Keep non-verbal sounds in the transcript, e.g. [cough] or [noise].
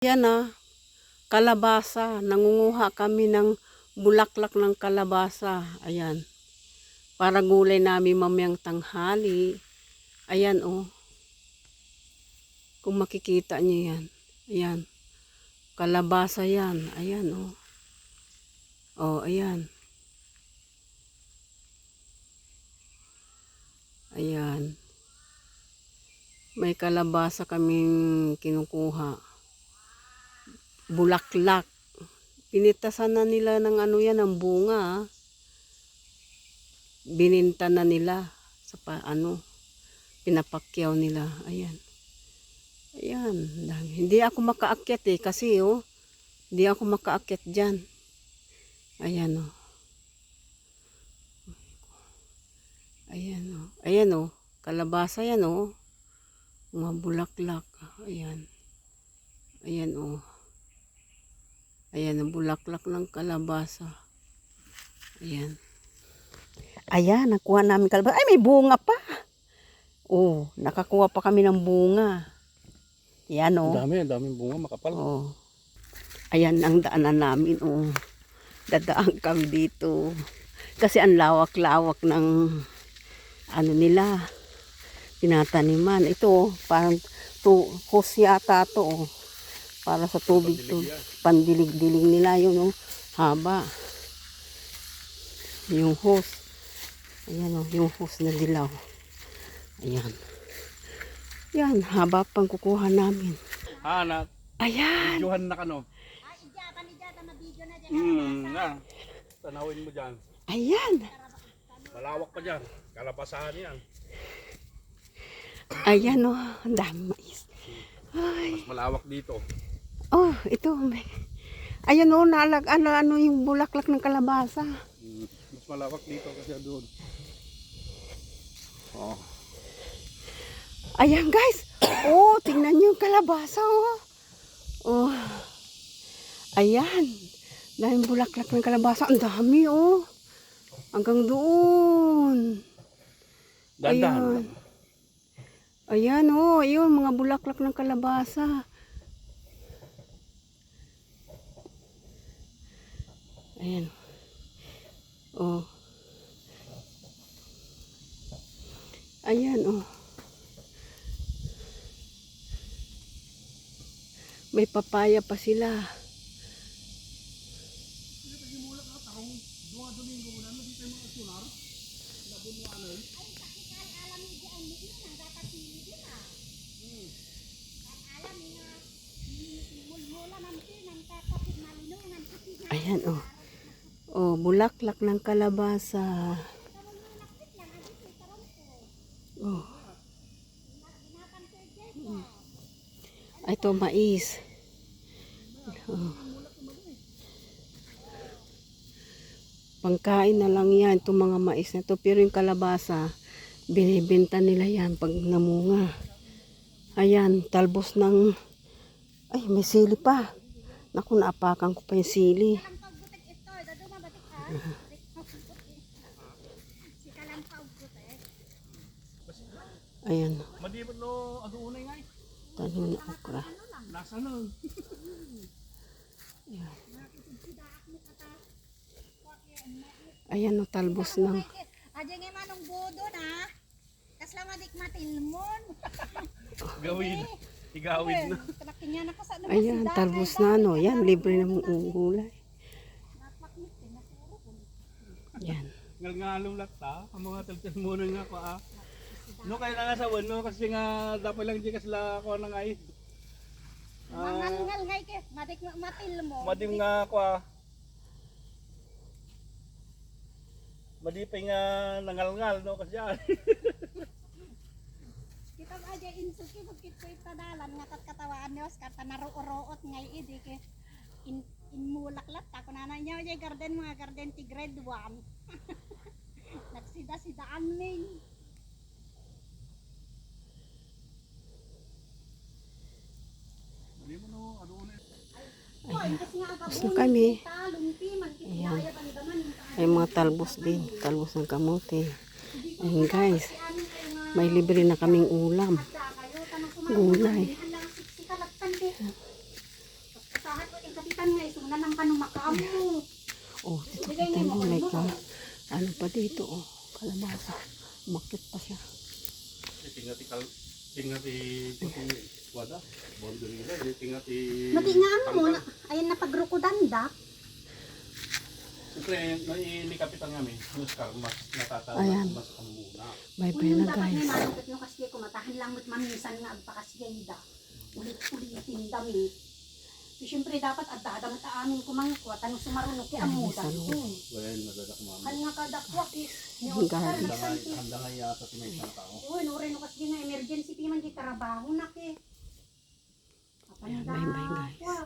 Yan ah, kalabasa. Nangunguha kami ng bulaklak ng kalabasa. Ayan. Para gulay namin mamayang tanghali. Ayan oh. Kung makikita niyo yan. Ayan. Kalabasa yan. Ayan oh. Oh, ayan. Ayan. May kalabasa kaming kinukuha. Bulaklak. Pinitasan na nila ng ano yan, ng bunga. ah. Bininta na nila sa pa, ano, pinapakyaw nila. Ayan. Ayan. dami. Hindi ako makaakyat eh, kasi oh, hindi ako makaakyat dyan. Ayan oh. Ayan oh. Ayan oh. Kalabasa yan oh. Mga bulaklak. Ayan. Ayan oh. Ayan ang bulaklak ng kalabasa. Ayan. Ayan, nakuha namin kalabasa. Ay, may bunga pa. Oh, nakakuha pa kami ng bunga. Ayan oh. Ang dami, ang daming bunga, makapal. Oh. Ayan ang daanan namin. Oh. Dadaan kami dito. Kasi ang lawak-lawak ng ano nila. Tinataniman. Ito, oh, parang to, hose yata to. Oh. Para sa tubig to. Pandilig-dilig nila yun. Oh. Haba. Yung hose. Ayan oh, yung hose na dilaw. Ayan. Yan, haba pang kukuha namin. Ha, na, Ayan. videohan na ka no? Hmm, na. Tanawin mo dyan. Ayan. Malawak pa dyan. Kalabasahan yan. Ayan o. ang dami mais. Ay. Mas malawak dito. Oh, ito. May. Ayan o. Nalag, ano, ano yung bulaklak ng kalabasa. Mas malawak dito kasi doon. Oh. Ayan guys. Oh, tingnan nyo yung kalabasa oh. Oh. Ayan. Daming bulaklak ng kalabasa. Ang dami oh. Hanggang doon. Dandahan Ayun. lang. Ayan oh, ayun mga bulaklak ng kalabasa. Ayan. Oh. Ayan oh. May papaya pa sila. Ayan oh. Oh, bulaklak ng kalabasa. Oh. Ay, Ito mais. Oh. Pangkain na lang yan, itong mga mais na to. Pero yung kalabasa, binibenta nila yan pag namunga. Ayan, talbos ng... Ay, may sili pa. Naku, naapakan ko pa yung sili. Ayan, Madibot no, adunay nga eh. tanim na okra. Nasa nun. Ayan, no, talbos ng... Aja nga manong bodo na. Kasla nga dik matilmon. Gawin. [laughs] Igawin na. Na naman Ayan, talbos na ano. Yan, libre ng gulay. Yan. Ngalngalong lakta. Ang mga taltal muna nga ko ah. No, kaya na nga sa wano kasi nga dapat lang di kasla ko na nga eh. Mangal ngay ke madik matilmo. Madim nga ko ah. Madipay nga nangalngal no kasi ah. [laughs] Kita aja insuki bukit ko itadalan nga kat katawaan niyo kata naruoroot ngay idi ke in inmulaklat ako na niya aja garden mga garden ti grade 1. Nagsida-sidaan adunay. Tapos na kami. Ayan. May mga talbos din. Talbos ng kamote. Ayan guys. May libre na kaming ulam. Gulay. Kapitan nga iso na nang panumakam mo. Oh, dito kita mo, may ano ka. mo? Ano pa dito oh, kalabasa. Umakit pa siya. Tingati kal tingati puti wada. Bondo nila, tingati. Mati nga ano mo, na, ayan na pagrukudan da. Siyempre, ni kapitan kami, mas mas natatanda, Ayan. mas ang muna. Bye bye Kung na dapat may guys. no kasi kumatahan lang mo't maminsan nga agpakasgay da. Ulit-ulitin dami. So, Siyempre dapat at dadamot amin kumangkwa, tanong sumarunok kay amuda. Ay, Hmm. Well, nadadak mami. Kan nga kadakwak eh. Ni Ang Oscar, nagsanti. handa nga yata sa may isang tao. Uy, no rin kasi nga emergency pi man di trabaho na ke. Ayan, bye-bye, guys. Kapandakwa.